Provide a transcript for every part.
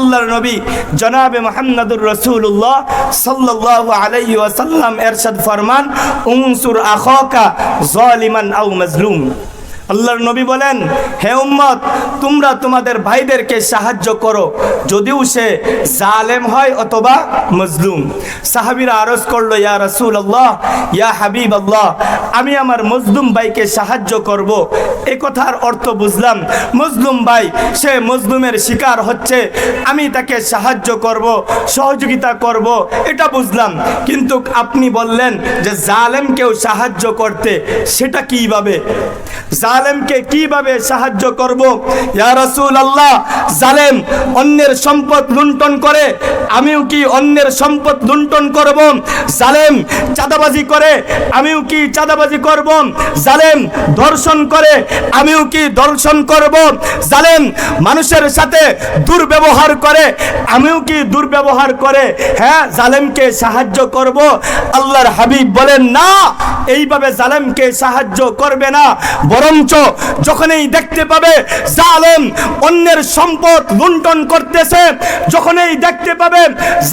আল্লাহর নবী জনাবে মোহাম্মদুর রসুল্লাহ সাল্লাহ আলাইহি ওয়াসাল্লাম এরশাদ ফরমান, উনসুর আখকা জালিমান আউ মাজলুম। আল্লাহর নবী বলেন, হে উম্মত, তোমরা তোমাদের ভাইদেরকে সাহায্য করো। যদিও সে জালেম হয় অথবা মজলুম। সাহাবিরা আরজ করল, ইয়া রাসূল আল্লাহ ইয়া হাবিব আল্লাহ আমি আমার মজলুম ভাইকে সাহায্য করব। এ কথার অর্থ বুঝলাম, মজলুম ভাই, সে মজলুমের শিকার হচ্ছে, আমি তাকে সাহায্য করব, সহযোগিতা করব, এটা বুঝলাম। কিন্তু আপনি বললেন যে জালেমকেও সাহায্য করতে, সেটা কীভাবে? জালেমকে কীভাবে সাহায্য করব? ইয়া রাসূল আল্লাহ জালেম অন্যের সম্পদ লুণ্ঠন করে, আমিও কি অন্যের সম্পদ লুণ্ঠন করব? জালেম চাঁদাবাজি করে, আমিও কি চাঁদাবাজি করব? জালেম ধর্ষণ করে, আমিও কি ধর্ষণ করব? জালেম মানুষের সাথে দুর্ব্যবহার করে, আমিও কি দুর্ব্যবহার করে? হ্যাঁ জালেমকে সাহায্য করব। আল্লাহর হাবিব বলেন, না, এইভাবে জালেমকে সাহায্য করবে না। বরঞ্চ যখনই দেখতে পাবে জালেম অন্যের সম্পদ লুণ্ঠন করতেছে, যখনই দেখতে পাবে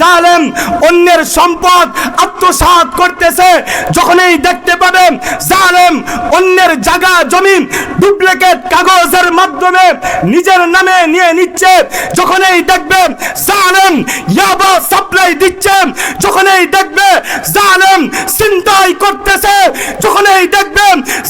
জালেম অন্যের সম্পদ আত্মসাৎ করতেছে, যখনই দেখতে পাবে জালেম অন্যের জায়গা জমি ডুপ্লিকেট কাগজের মাধ্যমে নিজের নামে নিয়ে নিচ্ছে, যখনই দেখবে ইয়াবা সাপ্লাই দিচ্ছে যখনই দেখবে জালেম চিন্তাই করতেছে, যখনই দেখবে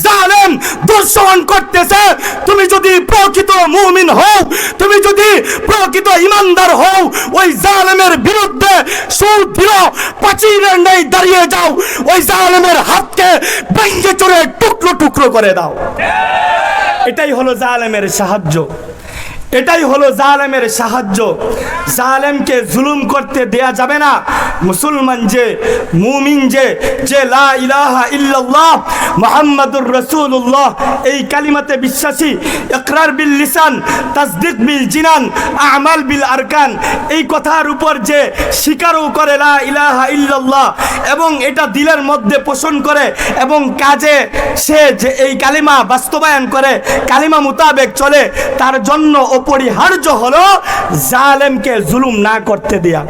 জালেম দর্শন করতেছে, তুমি যদি প্রকৃত মুমিন হও, তুমি যদি প্রকৃত ইমানদার হও, ওই জালেমের বিরুদ্ধে সুদৃঢ় প্রাচীরের নেই দাঁড়িয়ে যাও, ওই জালেমের হাতকে ভেঙে চড়ে টুকরো টুকরো করে দাও। এটাই হলো জালেমের সাহায্য। এটাই হলো জালেমের সাহায্য। জালেমকে জুলুম করতে দেয়া যাবে না। মুসলমান যে, মুমিন যে যে লা ইলাহা ইল্লাল্লাহ মুহাম্মাদুর রাসূলুল্লাহ, এই কালিমাতে বিশ্বাসী, ইকরার বিল লিসান, তাসদিক বিল জিনান, আমাল বিল আরকান, এই কথার উপর যে স্বীকারও করে লা ইলাহা ইল্লাল্লাহ এবং এটা দিলের মধ্যে পোষণ করে এবং কাজে সে যে এই কালিমা বাস্তবায়ন করে, কালিমা মোতাবেক চলে, তার জন্য অপরিহার্য হলো জালেমকে জুলুম না করতে দেয়া।